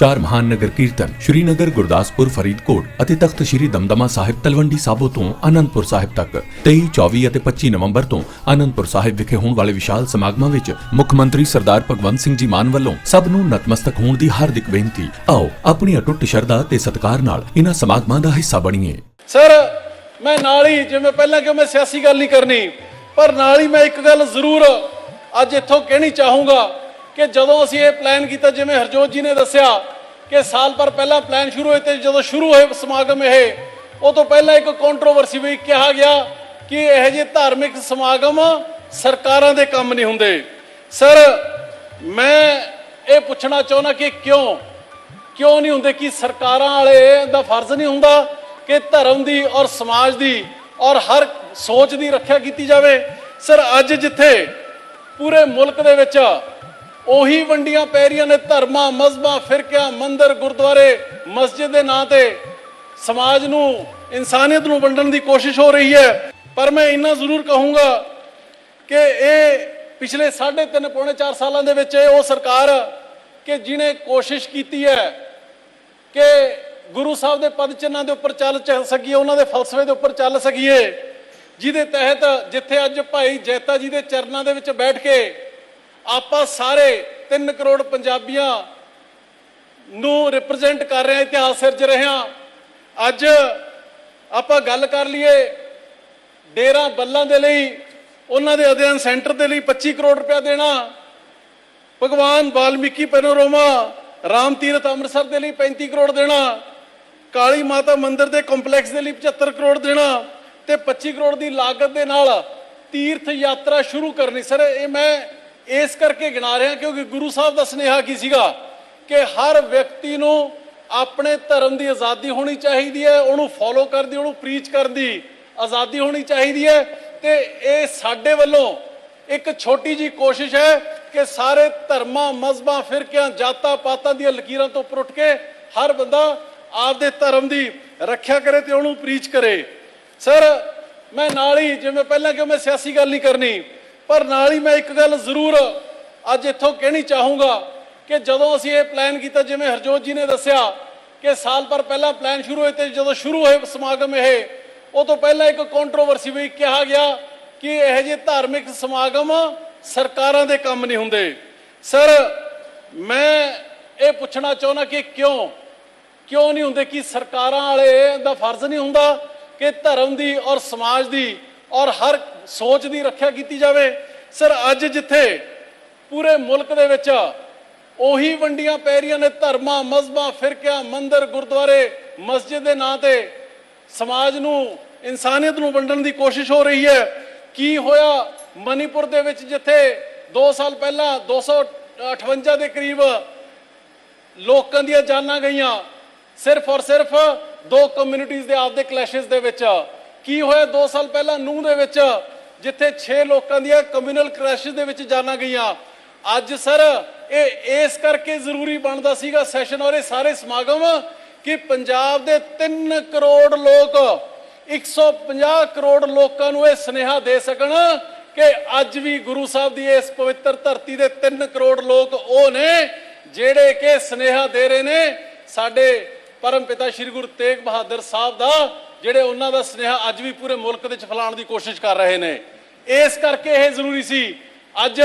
ਚਾਰ ਮਹਾਨ ਨਗਰ ਕੀਰਤਨ ਸ਼੍ਰੀਨਗਰ, ਗੁਰਦਾਸਪੁਰ, ਫਰੀਦਕੋਟ ਅਤੇ ਤਖਤ ਸ਼੍ਰੀ ਦਮਦਮਾ ਸਾਹਿਬ ਤਲਵੰਡੀ ਸਾਬੋ ਤੋਂ ਆਨੰਦਪੁਰ ਸਾਹਿਬ ਤੱਕ। 23 24 ਅਤੇ 25 ਨਵੰਬਰ ਤੋਂ ਆਨੰਦਪੁਰ ਸਾਹਿਬ ਵਿਖੇ ਹੋਣ ਵਾਲੇ ਵਿਸ਼ਾਲ ਸਮਾਗਮਾਂ ਵਿੱਚ ਮੁੱਖ ਮੰਤਰੀ ਸਰਦਾਰ ਭਗਵੰਤ ਸਿੰਘ ਜੀ ਮਾਨ ਵੱਲੋਂ ਸਭ ਨੂੰ ਨਤਮਸਤਕ ਹੋਣ ਦੀ ਹਾਰਦਿਕ ਬੇਨਤੀ। ਆਓ, ਆਪਣੀ ਅਟੁੱਟ ਸ਼ਰਧਾ ਤੇ ਸਤਿਕਾਰ ਨਾਲ ਇਹਨਾਂ ਸਮਾਗਮਾਂ ਦਾ ਹਿੱਸਾ ਬਣੀਏ। ਸਰ, ਮੈਂ ਨਾਲ ਹੀ, ਜਿਵੇਂ ਪਹਿਲਾਂ ਕਿ ਮੈਂ ਸਿਆਸੀ ਗੱਲ ਨਹੀਂ ਕਰਨੀ, ਪਰ ਨਾਲ ਹੀ ਮੈਂ ਇੱਕ ਗੱਲ ਜ਼ਰੂਰ ਅੱਜ ਇੱਥੋਂ ਕਹਿਣੀ ਚਾਹੂੰਗਾ ਕਿ ਜਦੋਂ ਅਸੀਂ ਇਹ ਪਲਾਨ ਕੀਤਾ, ਜਿਵੇਂ ਹਰਜੋਤ ਜੀ ਨੇ ਦੱਸਿਆ ਕਿ ਸਾਲ ਭਰ ਪਹਿਲਾਂ ਪਲਾਨ ਸ਼ੁਰੂ ਹੋਏ ਤੇ ਜਦੋਂ ਸ਼ੁਰੂ ਹੋਏ ਸਮਾਗਮ ਇਹ, ਉਹ ਤੋਂ ਪਹਿਲਾਂ ਇੱਕ ਕੰਟਰੋਵਰਸੀ ਵੀ ਕਿਹਾ ਗਿਆ ਕਿ ਇਹ ਜਿਹੇ ਧਾਰਮਿਕ ਸਮਾਗਮ ਸਰਕਾਰਾਂ ਦੇ ਕੰਮ ਨਹੀਂ ਹੁੰਦੇ। ਸਰ ਮੈਂ ਇਹ ਪੁੱਛਣਾ ਚਾਹੁੰਦਾ ਕਿ ਕਿਉਂ? ਕਿਉਂ ਨਹੀਂ ਹੁੰਦੇ ਕਿ ਸਰਕਾਰਾਂ ਵਾਲੇ ਦਾ ਫਰਜ਼ ਨਹੀਂ ਹੁੰਦਾ ਕਿ ਧਰਮ ਦੀ ਔਰ ਸਮਾਜ ਦੀ ਔਰ ਹਰ ਸੋਚ ਦੀ ਰੱਖਿਆ ਕੀਤੀ ਜਾਵੇ? ਸਰ ਅੱਜ ਜਿੱਥੇ ਪੂਰੇ ਮੁਲਕ ਦੇ ਵਿੱਚ ਉਹੀ ਵੰਡੀਆਂ ਪੈ ਰਹੀਆਂ ਨੇ ਧਰਮਾਂ, ਮਜ਼ਬਾਂ, ਫਿਰਕਿਆਂ, ਮੰਦਰ, ਗੁਰਦੁਆਰੇ, ਮਸਜਿਦ ਦੇ ਨਾਂ ਤੇ। ਸਮਾਜ ਨੂੰ, ਇਨਸਾਨੀਅਤ ਨੂੰ ਵੰਡਣ ਦੀ ਕੋਸ਼ਿਸ਼ ਹੋ ਰਹੀ ਹੈ। ਪਰ ਮੈਂ ਇੰਨਾ ਜ਼ਰੂਰ ਕਹੂੰਗਾ ਕਿ ਇਹ ਪਿਛਲੇ 3.5 ਪੌਣੇ 4 ਸਾਲਾਂ ਦੇ ਵਿੱਚ ਇਹ ਉਹ ਸਰਕਾਰ ਕਿ ਜਿਨੇ ਕੋਸ਼ਿਸ਼ ਕੀਤੀ ਹੈ ਕਿ ਗੁਰੂ ਸਾਹਿਬ ਦੇ ਪਦ ਚਿੰਨ੍ਹਾਂ ਦੇ ਉੱਪਰ ਚੱਲ ਚ- ਸਕੀਏ, ਉਹਨਾਂ ਦੇ ਫਲਸਫੇ ਦੇ ਉੱਪਰ ਚੱਲ ਸਕੀਏ, ਜਿਹਦੇ ਤਹਿਤ ਜਿੱਥੇ ਅੱਜ ਭਾਈ ਜੈਤਾ ਜੀ ਦੇ ਚਰਨਾਂ ਦੇ ਵਿੱਚ ਬੈਠ ਕੇ ਆਪਾਂ ਸਾਰੇ 3 ਕਰੋੜ ਪੰਜਾਬੀਆਂ ਨੂੰ ਰਿਪਰੈਜ਼ੈਂਟ ਕਰ ਰਹੇ ਹਾਂ, ਇਤਿਹਾਸ ਸਿਰਜ ਰਹੇ ਹਾਂ। ਅੱਜ ਆਪਾਂ ਗੱਲ ਕਰ ਲਈਏ ਡੇਰਾ ਬੱਲਾਂ ਦੇ ਲਈ, ਉਹਨਾਂ ਦੇ ਅਧਿਐਨ ਸੈਂਟਰ ਦੇ ਲਈ 25 ਕਰੋੜ ਰੁਪਇਆ ਦੇਣਾ। ਭਗਵਾਨ ਵਾਲਮੀਕੀ ਪੈਨੋਰੋਮਾ, ਰਾਮ ਤੀਰਥ ਅੰਮ੍ਰਿਤਸਰ ਦੇ ਲਈ 35 ਕਰੋੜ ਦੇਣਾ। ਕਾਲੀ ਮਾਤਾ ਮੰਦਿਰ ਦੇ ਕੰਪਲੈਕਸ ਦੇ ਲਈ 75 ਕਰੋੜ ਦੇਣਾ। ਤੇ 25 ਕਰੋੜ ਦੀ ਲਾਗਤ ਦੇ ਨਾਲ ਤੀਰਥ ਯਾਤਰਾ ਸ਼ੁਰੂ ਕਰਨੀ। ਸਰ, ਇਹ ਮੈਂ ਇਸ ਕਰਕੇ ਗਿਣਾ ਰਿਹਾ ਕਿਉਂਕਿ ਗੁਰੂ ਸਾਹਿਬ ਦਾ ਸੁਨੇਹਾ ਕੀ ਸੀਗਾ ਕਿ ਹਰ ਵਿਅਕਤੀ ਨੂੰ ਆਪਣੇ ਧਰਮ ਦੀ ਆਜ਼ਾਦੀ ਹੋਣੀ ਚਾਹੀਦੀ ਹੈ, ਉਹਨੂੰ ਫੋਲੋ ਕਰਨ ਦੀ, ਉਹਨੂੰ ਪ੍ਰੀਚ ਕਰਨ ਦੀ ਆਜ਼ਾਦੀ ਹੋਣੀ ਚਾਹੀਦੀ ਹੈ ਤੇ ਇਹ ਸਾਡੇ ਵੱਲੋਂ ਇੱਕ ਛੋਟੀ ਜੀ ਕੋਸ਼ਿਸ਼ ਹੈ ਕਿ ਸਾਰੇ ਧਰਮਾਂ ਮਜ਼ਬਾਂ ਫਿਰਕਿਆਂ, ਜਾਤਾਂ, ਪਾਤਾਂ ਦੀਆਂ ਲਕੀਰਾਂ ਤੋਂ ਉੱਪਰ ਉੱਠ ਕੇ ਹਰ ਬੰਦਾ ਆਪਦੇ ਧਰਮ ਦੀ ਰੱਖਿਆ ਕਰੇ ਤੇ ਉਹਨੂੰ ਪ੍ਰੀਚ ਕਰੇ। ਸਰ ਮੈਂ ਨਾਲ ਹੀ, ਜਿਵੇਂ ਪਹਿਲਾਂ ਕਿ ਮੈਂ ਸਿਆਸੀ ਗੱਲ ਨਹੀਂ ਕਰਨੀ ਪਰ ਨਾਲ ਹੀ ਮੈਂ ਇੱਕ ਗੱਲ ਜ਼ਰੂਰ ਅੱਜ ਇੱਥੋਂ ਕਹਿਣੀ ਚਾਹੂੰਗਾ ਕਿ ਜਦੋਂ ਅਸੀਂ ਇਹ ਪਲਾਨ ਕੀਤਾ, ਜਿਵੇਂ ਹਰਜੋਤ ਜੀ ਨੇ ਦੱਸਿਆ ਕਿ ਸਾਲ ਭਰ ਪਹਿਲਾਂ ਪਲਾਨ ਸ਼ੁਰੂ ਹੋਏ ਤੇ ਜਦੋਂ ਸ਼ੁਰੂ ਹੋਏ ਸਮਾਗਮ ਇਹ, ਉਹ ਤੋਂ ਪਹਿਲਾਂ ਇੱਕ ਕੰਟਰੋਵਰਸੀ ਵੀ ਕਿਹਾ ਗਿਆ ਕਿ ਇਹ ਜਿਹੇ ਧਾਰਮਿਕ ਸਮਾਗਮ ਸਰਕਾਰਾਂ ਦੇ ਕੰਮ ਨਹੀਂ ਹੁੰਦੇ। ਸਰ ਮੈਂ ਇਹ ਪੁੱਛਣਾ ਚਾਹੁੰਦਾ ਕਿ ਕਿਉਂ? ਕਿਉਂ ਨਹੀਂ ਹੁੰਦੇ ਕਿ ਸਰਕਾਰਾਂ ਵਾਲੇ ਦਾ ਫਰਜ਼ ਨਹੀਂ ਹੁੰਦਾ ਕਿ ਧਰਮ ਦੀ ਔਰ ਸਮਾਜ ਦੀ ਔਰ ਹਰ ਸੋਚ ਦੀ ਰੱਖਿਆ ਕੀਤੀ ਜਾਵੇ। ਸਰ, ਅੱਜ ਜਿੱਥੇ ਪੂਰੇ ਮੁਲਕ ਦੇ ਵਿੱਚ ਉਹੀ ਵੰਡੀਆਂ ਪੈ ਰਹੀਆਂ ਨੇ, ਧਰਮਾਂ ਮਜ਼ਬਾਂ ਫਿਰਕਿਆਂ, ਮੰਦਰ, ਗੁਰਦੁਆਰੇ, ਮਸਜਿਦ ਦੇ ਨਾਂ ਤੇ, ਸਮਾਜ ਨੂੰ, ਇਨਸਾਨੀਅਤ ਨੂੰ ਵੰਡਣ ਦੀ ਕੋਸ਼ਿਸ਼ ਹੋ ਰਹੀ ਹੈ। ਕੀ ਹੋਇਆ ਮਨੀਪੁਰ ਦੇ ਵਿੱਚ ਜਿੱਥੇ 2 ਸਾਲ ਪਹਿਲਾਂ 258 ਦੇ ਕਰੀਬ ਲੋਕਾਂ ਦੀਆਂ ਜਾਨਾਂ ਗਈਆਂ, ਸਿਰਫ ਔਰ ਸਿਰਫ ਦੋ ਕਮਿਊਨਿਟੀਆਂ ਦੇ ਆਪਦੇ ਕਲੈਸ਼ਸ ਦੇ ਵਿੱਚ। ਕੀ ਹੋਇਆ 2 ਸਾਲ ਪਹਿਲਾਂ ਨੂਹ ਦੇ ਵਿੱਚ? ਜਿੱਥੇ 6 ਲੋਕਾਂ ਦੀਆਂ ਕਮਿਊਨਲ ਕ੍ਰੈਸ਼ਸ ਦੇ ਵਿੱਚ ਜਾਨਾਂ ਗਈਆਂ। ਅੱਜ ਸਰ, ਇਹ, ਇਸ ਕਰਕੇ ਜ਼ਰੂਰੀ ਬਣਦਾ ਸੀਗਾ ਸੈਸ਼ਨ ਔਰ ਇਹ ਸਾਰੇ ਸਮਾਗਮ ਕਿ ਪੰਜਾਬ ਦੇ 3 ਕਰੋੜ ਲੋਕ 150 ਕਰੋੜ ਲੋਕਾਂ ਨੂੰ ਇਹ ਸੁਨੇਹਾ ਦੇ ਸਕਣ ਕਿ ਅੱਜ ਵੀ ਗੁਰੂ ਸਾਹਿਬ ਦੀ ਇਸ ਪਵਿੱਤਰ ਧਰਤੀ ਦੇ 3 ਕਰੋੜ ਲੋਕ ਉਹ ਨੇ ਜਿਹੜੇ ਕਿ ਸੁਨੇਹਾ ਦੇ ਰਹੇ ਨੇ। ਸਾਡੇ ਪਰਮ ਪਿਤਾ ਸ੍ਰੀ ਗੁਰੂ ਤੇਗ ਬਹਾਦਰ ਸਾਹਿਬ ਦਾ ਜਿਹੜੇ ਉਹਨਾਂ ਦਾ ਸੁਨੇਹਾ ਅੱਜ ਵੀ ਪੂਰੇ ਮੁਲਕ ਦੇ ਵਿੱਚ ਫੈਲਾਉਣ ਦੀ ਕੋਸ਼ਿਸ਼ ਕਰ ਰਹੇ ਨੇ। ਇਸ ਕਰਕੇ ਇਹ ਜ਼ਰੂਰੀ ਸੀ, ਅੱਜ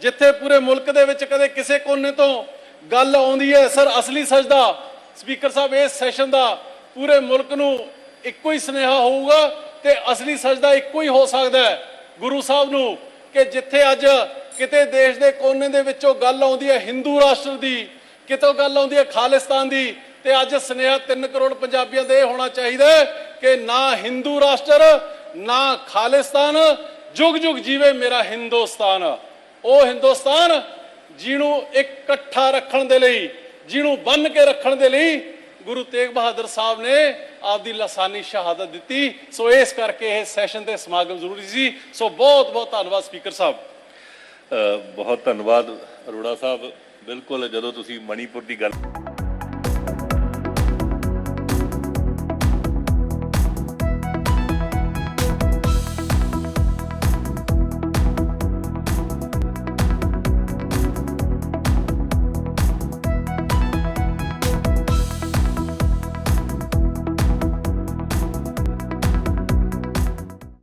ਜਿੱਥੇ ਪੂਰੇ ਮੁਲਕ ਦੇ ਵਿੱਚ ਕਦੇ ਕਿਸੇ ਕੋਨੇ ਤੋਂ ਗੱਲ ਆਉਂਦੀ ਹੈ, ਸਰ ਅਸਲੀ ਸਜਦਾ, ਸਪੀਕਰ ਸਾਹਿਬ, ਇਸ ਸੈਸ਼ਨ ਦਾ ਪੂਰੇ ਮੁਲਕ ਨੂੰ ਇੱਕੋ ਹੀ ਸੁਨੇਹਾ ਹੋਊਗਾ ਤੇ ਅਸਲੀ ਸਜਦਾ ਇੱਕੋ ਹੀ ਹੋ ਸਕਦਾ ਹੈ। ਗੁਰੂ ਸਾਹਿਬ ਨੂੰ ਕਿ ਜਿੱਥੇ ਅੱਜ ਕਿਤੇ ਦੇਸ਼ ਦੇ ਕੋਨੇ ਦੇ ਵਿੱਚੋਂ ਗੱਲ ਆਉਂਦੀ ਹੈ, ਹਿੰਦੂ ਰਾਸ਼ਟਰ ਦੀ, ਕਿਤੋਂ ਗੱਲ ਆਉਂਦੀ ਹੈ, ਖਾਲਿਸਤਾਨ ਦੀ ਤੇ ਅੱਜ ਸੁਨੇਹਾ 3 ਕਰੋੜ ਪੰਜਾਬੀਆਂ ਦੇ ਇਹ ਹੋਣਾ ਚਾਹੀਦਾ ਕਿ ਨਾ ਹਿੰਦੂ ਰਾਸ਼ਟਰ, ਨਾ ਖਾਲਿਸਤਾਨ, ਜੁਗ ਜੁਗ ਜੀਵੇ ਮੇਰਾ ਹਿੰਦੁਸਤਾਨ ਉਹ ਹਿੰਦੁਸਤਾਨ ਜਿਹਨੂੰ ਇਕੱਠਾ ਰੱਖਣ ਦੇ ਲਈ, ਜਿਹਨੂੰ ਬੰਨ ਕੇ ਰੱਖਣ ਦੇ ਲਈ ਗੁਰੂ ਤੇਗ ਬਹਾਦਰ ਸਾਹਿਬ ਨੇ ਆਪਦੀ ਲਸਾਨੀ ਸ਼ਹਾਦਤ ਦਿੱਤੀ। ਸੋ ਇਸ ਕਰਕੇ ਇਹ ਸੈਸ਼ਨ ਤੇ ਸਮਾਗਮ ਜ਼ਰੂਰੀ ਸੀ। ਸੋ ਬਹੁਤ ਬਹੁਤ ਧੰਨਵਾਦ ਸਪੀਕਰ ਸਾਹਿਬ। ਬਹੁਤ ਧੰਨਵਾਦ ਅਰੋੜਾ ਸਾਹਿਬ। ਬਿਲਕੁਲ ਜਦੋਂ ਤੁਸੀਂ ਮਣੀਪੁਰ ਦੀ ਗੱਲ